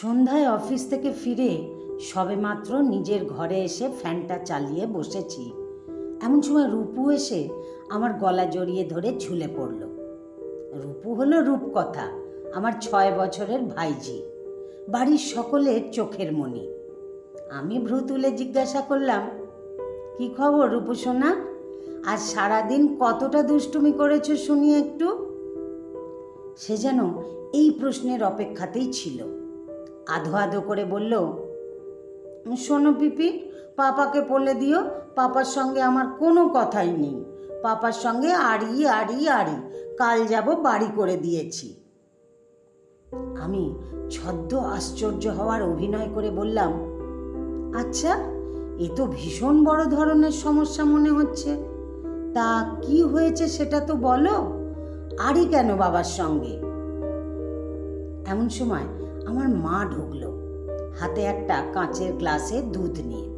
সন্ধ্যায় অফিস থেকে ফিরে সবেমাত্র নিজের ঘরে এসে ফ্যানটা চালিয়ে বসেছি। এমন সময় রূপু এসে আমার গলা জড়িয়ে ধরে ঝুলে পড়ল। রূপু হলো রূপকথা, আমার ছয় বছরের ভাইজি। বাড়ির সকলের চোখের মণি আমি ভ্রু তুলে জিজ্ঞাসা করলাম, কি খবর রূপু সোনা? আজ সারাদিন কতটা দুষ্টুমি করেছ শুনি একটু? সে যেন এই প্রশ্নের অপেক্ষাতেই ছিল। আধো আধো করে বলল, শোনো পিপি, পাপাকে বলে দিও, পাপার সঙ্গে আমার কোনো কথাই নেই। পাপার সঙ্গে আড়ি আড়ি আড়ি, কাল যাব বাড়ি করে দিয়েছি আমি ছদ্ম আশ্চর্য হওয়ার অভিনয় করে বললাম আচ্ছা এ তো ভীষণ বড় ধরনের সমস্যা মনে হচ্ছে। তা কি হয়েছে সেটা তো বলো। আড়ি কেন বাবার সঙ্গে এমন সময় আমার মা ঢুকলো। হাতে একটা কাঁচের গ্লাসে দুধ নিয়ে।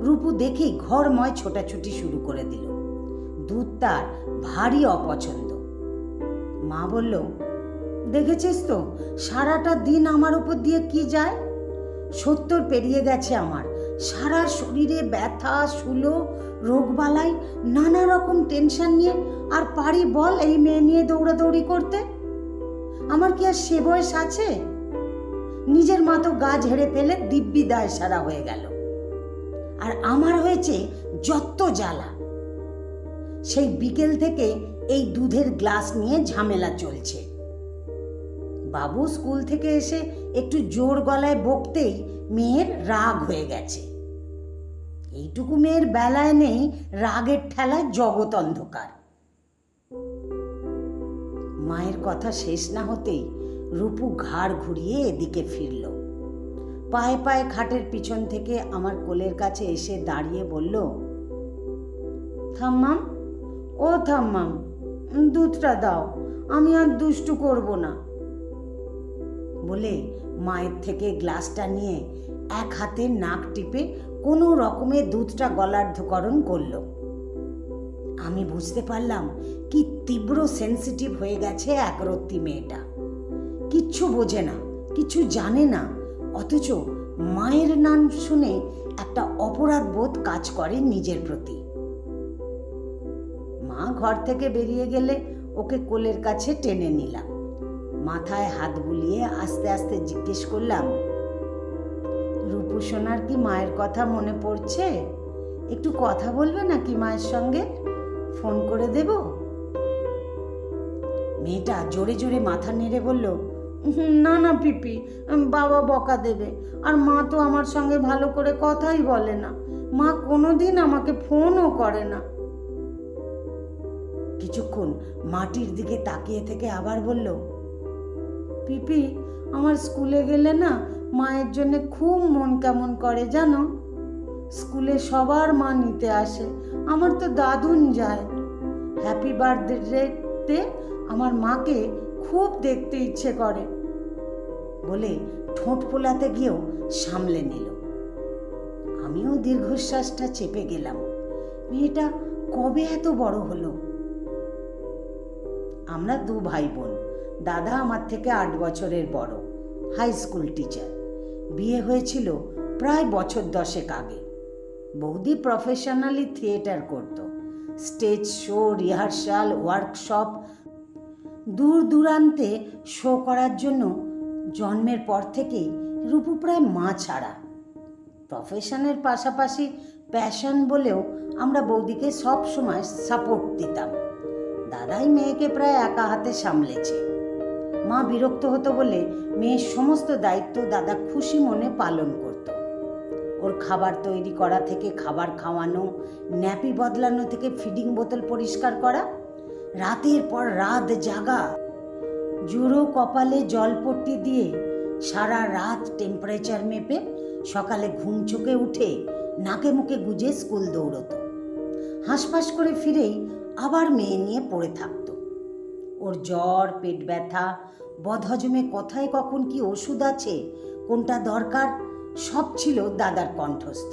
রূপু দেখেই ঘরময় ছোটাছুটি শুরু করে দিল। দুধ তার ভারী অপছন্দ। মা বলল, দেখেছিস তো, সারাটা দিন আমার উপর দিয়ে কি যায়? সত্তর পেরিয়ে গেছে আমার। সারা শরীরে ব্যথা শুলো রোগবালাই, নানা রকম টেনশন নিয়ে, আর পারি বল এই মেয়ে নিয়ে দৌড়াদৌড়ি করতে? আমার কি আর সে বয়স আছে? নিজের মা তো গা ঝেড়ে ফেলে দিব্যি দায় সারা হয়ে গেল। আর আমার হয়েছে যত জ্বালা। সেই বিকেল থেকে এই দুধের গ্লাস নিয়ে ঝামেলা চলছে। বাবু স্কুল থেকে এসে একটু জোর গলায় বকতেই মেয়ের রাগ হয়ে গেছে। এইটুকু মেয়ের বেলায় নেই, রাগের ঠেলায় জগৎ অন্ধকার। মায়ের কথা শেষ না হতেই রূপু ঘাড় ঘুরিয়ে এদিকে ফিরল। পায়ে পায়ে খাটের পিছন থেকে আমার কোলের কাছে এসে দাঁড়িয়ে বলল, থাম্মাম, ও থাম্মাম, দুধটা দাও, আমি আর দুষ্টু করব না। বলে মায়ের থেকে গ্লাসটা নিয়ে এক হাতে নাক টিপে কোনো রকমে দুধটা গলার্ধকরণ করল। আমি বুঝতে পারলাম কি তীব্র সেন্সিটিভ হয়ে গেছে একরত্তি মেয়েটা। কিচ্ছু বোঝে না কিছু জানে না। অথচ মায়ের নাম শুনে একটা অপরাধ বোধ কাজ করে নিজের প্রতি। মা ঘর থেকে বেরিয়ে গেলে ওকে কোলের কাছে টেনে নিলাম। মাথায় হাত বুলিয়ে আস্তে আস্তে জিজ্ঞেস করলাম রূপু সোনার কি মায়ের কথা মনে পড়ছে? একটু কথা বলবে নাকি মায়ের সঙ্গে? ফোন করে দেব? মেয়েটা জোরে জোরে মাথা নেড়ে বলল "হুম, না না পিপি বাবা বকা দেবে। আর মা তো আমার সঙ্গে ভালো করে কথাই বলে না। মা কোনোদিন আমাকে ফোনও করে না। কিছুক্ষণ মাটির দিকে তাকিয়ে থেকে আবার বলল পিপি আমার স্কুলে গেলে না মায়ের জন্য খুব মন কেমন করে জানো? স্কুলে সবার মা নিতে আসে আমার তো দাদুন যায়। হ্যাপি বার্থডেতে আমার মাকে খুব দেখতে ইচ্ছে করে। বলে ঠোঁট পোলাতে গিয়েও সামলে নিল। আমিও দীর্ঘশ্বাসটা চেপে গেলাম। মেয়েটা কবে এত বড় হলো? আমরা দু ভাই বোন দাদা আমার থেকে আট বছরের বড়, হাই স্কুল টিচার। বিয়ে হয়েছিল প্রায় বছর দশেক আগে। বৌদি প্রফেশনালি থিয়েটার করত। স্টেজ শো, রিহার্সাল, ওয়ার্কশপ দূর দূরান্তে শো করার জন্য জন্মের পর থেকেই রূপু প্রায় মা ছাড়া। প্রফেশনের পাশাপাশি প্যাশন বলেও আমরা বৌদিকে সব সময় সাপোর্ট দিতাম। দাদাই মেয়েকে প্রায় একা হাতে সামলেছে। মা বিরক্ত হতো বলে মেয়ের সমস্ত দায়িত্ব দাদা খুশি মনে পালন করত। ওর খাবার তৈরি করা থেকে খাবার খাওয়ানো, ন্যাপি বদলানো থেকে ফিডিং বোতল পরিষ্কার করা রাতের পর রাত জাগা। জুড়ো কপালে জলপট্টি দিয়ে সারা রাত টেম্পারেচার মেপে সকালে ঘুম চোখে উঠে নাকে মুখে গুজে স্কুল দৌড়তো। হাঁসফাঁস করে ফিরেই আবার মেয়ে নিয়ে পড়ে থাকতো। ওর জ্বর, পেট ব্যথা, বদহজমে কথায় কখন কি ওষুধ আছে, কোনটা দরকার, সব ছিল দাদার কণ্ঠস্থ।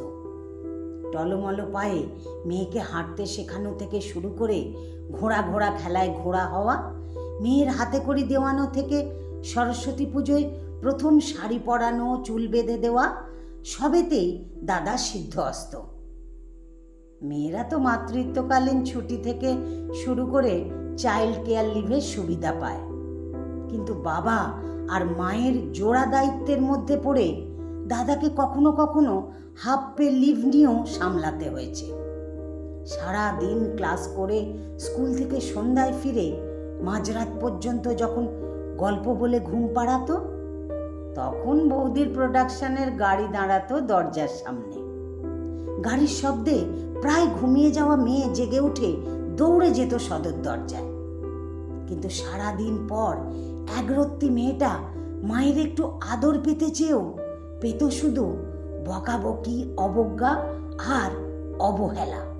টলমলো পায়ে মেয়েকে হাঁটতে শেখানো থেকে শুরু করে ঘোড়া ঘোড়া খেলায় ঘোড়া হওয়া, মেয়ের হাতে করি দেওয়ানো থেকে সরস্বতী পুজোয় প্রথম শাড়ি পরানো, চুল বেঁধে দেওয়া, সবেতেই দাদা সিদ্ধহস্ত মেয়েরা তো মাতৃত্বকালীন ছুটি থেকে শুরু করে চাইল্ড কেয়ার লিভের সুবিধা পায়। কিন্তু বাবা আর মায়ের জোড়া দায়িত্বের মধ্যে পড়ে দাদাকে কখনো কখনো হাফ পে লিভ নিয়েও সামলাতে হয়েছে। সারা দিন ক্লাস করে স্কুল থেকে সন্ধ্যায় ফিরে মাঝরাত পর্যন্ত যখন গল্প বলে ঘুম পাড়াতো, তখন বৌদির প্রোডাকশনের গাড়ি দাঁড়াতো দরজার সামনে। গাড়ির শব্দে প্রায় ঘুমিয়ে যাওয়া মেয়ে জেগে উঠে দৌড়ে যেত সদর দরজায়। কিন্তু সারা দিন পর একরত্তি মেয়েটা মায়ের একটু আদর পেতে চেয়েও পেত শুধু বকাবকি, অবজ্ঞা আর অবহেলা।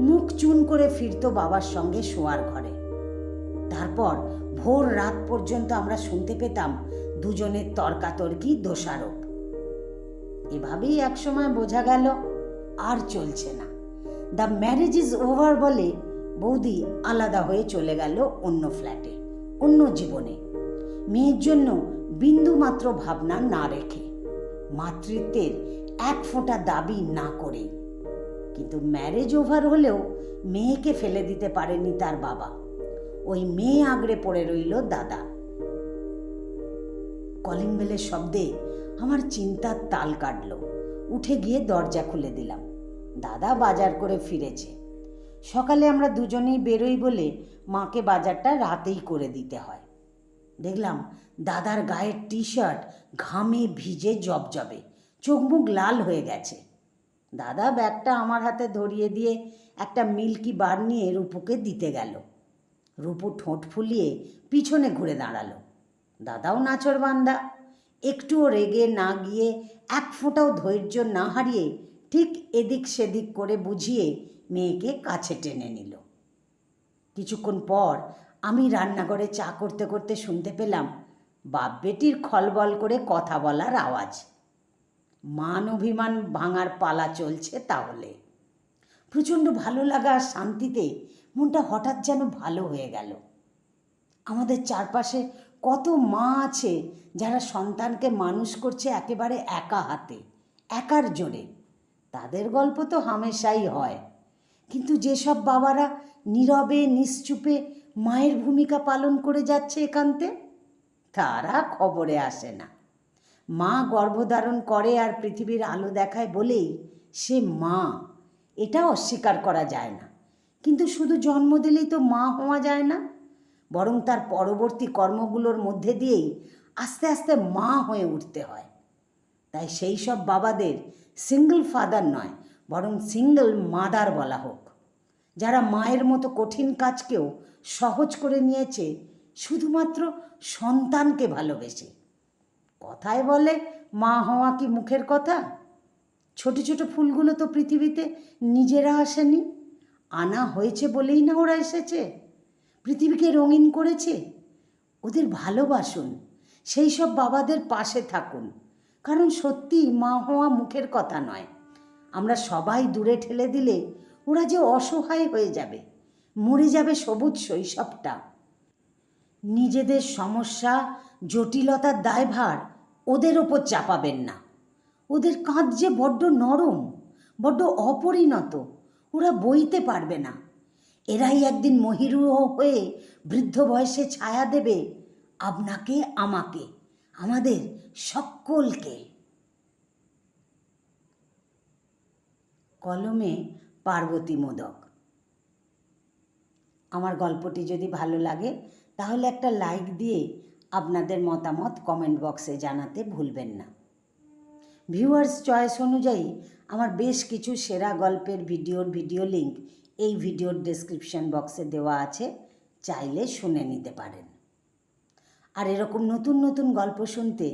মুখ চুন করে ফিরতো বাবার সঙ্গে শোয়ার ঘরে। তারপর ভোর রাত পর্যন্ত আমরা শুনতে পেতাম দুজনের তর্কাতর্কি, দোষারোপ। এভাবেই একসময় বোঝা গেল, আর চলছে না। দ্য ম্যারেজ ইজ ওভার বলে বৌদি আলাদা হয়ে চলে গেল অন্য ফ্ল্যাটে অন্য জীবনে। মেয়ের জন্য বিন্দু মাত্র ভাবনা না রেখে। মাতৃত্বের এক ফোঁটা দাবি না করে। কিন্তু ম্যারেজ ওভার হলেও মেয়েকে ফেলে দিতে পারেনি তার বাবা। ওই মেয়ে আগড়ে পড়ে রইল দাদা। কলিং বেলের শব্দে আমার চিন্তার তাল কাটলো। উঠে গিয়ে দরজা খুলে দিলাম। দাদা বাজার করে ফিরেছে। সকালে আমরা দুজনেই বেরোই বলে মাকে বাজারটা রাতেই করে দিতে হয়। দেখলাম দাদার গায়ের টি শার্ট ঘামে ভিজে জবজবে চোখ মুখ লাল হয়ে গেছে। দাদা ব্যাগটা আমার হাতে ধরিয়ে দিয়ে একটা মিল্কি বার নিয়ে রূপুকে দিতে গেল। রূপু ঠোঁট ফুলিয়ে পিছনে ঘুরে দাঁড়াল। দাদাও নাচর বান্দা, একটুও রেগে না গিয়ে এক ফোঁটাও ধৈর্য না হারিয়ে ঠিক এদিক সেদিক করে বুঝিয়ে মেয়েকে কাছে টেনে নিল। কিছুক্ষণ পর আমি রান্নাঘরে চা করতে করতে শুনতে পেলাম, বাপ বেটির খলবল করে কথা বলার আওয়াজ। মান অভিমান ভাঙার পালা চলছে তাহলে। প্রচণ্ড ভালো লাগা আর শান্তিতে মনটা হঠাৎ যেন ভালো হয়ে গেল। আমাদের চারপাশে কত মা আছে যারা সন্তানকে মানুষ করছে একেবারে একা হাতে, একার জোরে। তাদের গল্প তো হামেশাই হয়। কিন্তু যেসব বাবারা নীরবে, নিশ্চুপে মায়ের ভূমিকা পালন করে যাচ্ছে একান্তে? তারা খবরে আসে না। মা গর্ভধারণ করে আর পৃথিবীর আলো দেখায় বলেই সে মা। এটা অস্বীকার করা যায় না। কিন্তু শুধু জন্ম দিলেই তো মা হওয়া যায় না। বরং তার পরবর্তী কর্মগুলোর মধ্যে দিয়েই আস্তে আস্তে মা হয়ে উঠতে হয়। তাই সেই সব বাবাদের সিঙ্গল ফাদার নয়, বরং সিঙ্গল মাদার বলা হোক। যারা মায়ের মতো কঠিন কাজকেও সহজ করে নিয়েছে, শুধুমাত্র সন্তানকে ভালোবেসে। কথায় বলে মা হওয়া কি মুখের কথা? ছোট ছোট ফুলগুলো তো পৃথিবীতে নিজেরা আসেনি, আনা হয়েছে বলেই না ওরা এসেছে। পৃথিবীকে রঙিন করেছে, ওদের ভালোবাসুন, সেই সব বাবাদের পাশে থাকুন। কারণ সত্যি মা হওয়া মুখের কথা নয়। আমরা সবাই দূরে ঠেলে দিলে ওরা যে অসহায় হয়ে যাবে। মরে যাবে সবুজ শৈশবটা। নিজেদের সমস্যা, জটিলতার দায়ভার ওদের ওপর চাপাবেন না। ওদের কাঁধ যে বড্ড নরম, বড্ড অপরিণত, ওরা বইতে পারবে না। এরাই একদিন মহিরু হয়ে বৃদ্ধ বয়সে ছায়া দেবে আপনাকে, আমাকে, আমাদের সকলকে। কলমে পার্বতী মোদক। আমার গল্পটি যদি ভালো লাগে, তাহলে একটা লাইক দিয়ে আপনাদের মতামত কমেন্ট বক্সে জানাতে ভুলবেন না। ভিউয়ার্স চয়েস অনুযায়ী আমার বেশ কিছু সেরা গল্পের ভিডিওর ভিডিও লিংক এই ভিডিওর ডেসক্রিপশন বক্সে দেওয়া আছে, চাইলে শুনে নিতে পারেন। আর এরকম নতুন নতুন গল্প শুনতে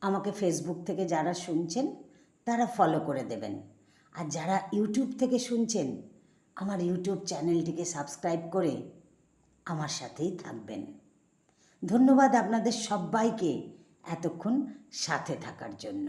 আমাকে ফেসবুক থেকে যারা শুনছেন, তারা ফলো করে দেবেন। আর যারা ইউটিউব থেকে শুনছেন আমার ইউটিউব চ্যানেলটিকে সাবস্ক্রাইব করে আমার সাথেই থাকবেন। ধন্যবাদ আপনাদের সবাইকে এতক্ষণ সাথে থাকার জন্য।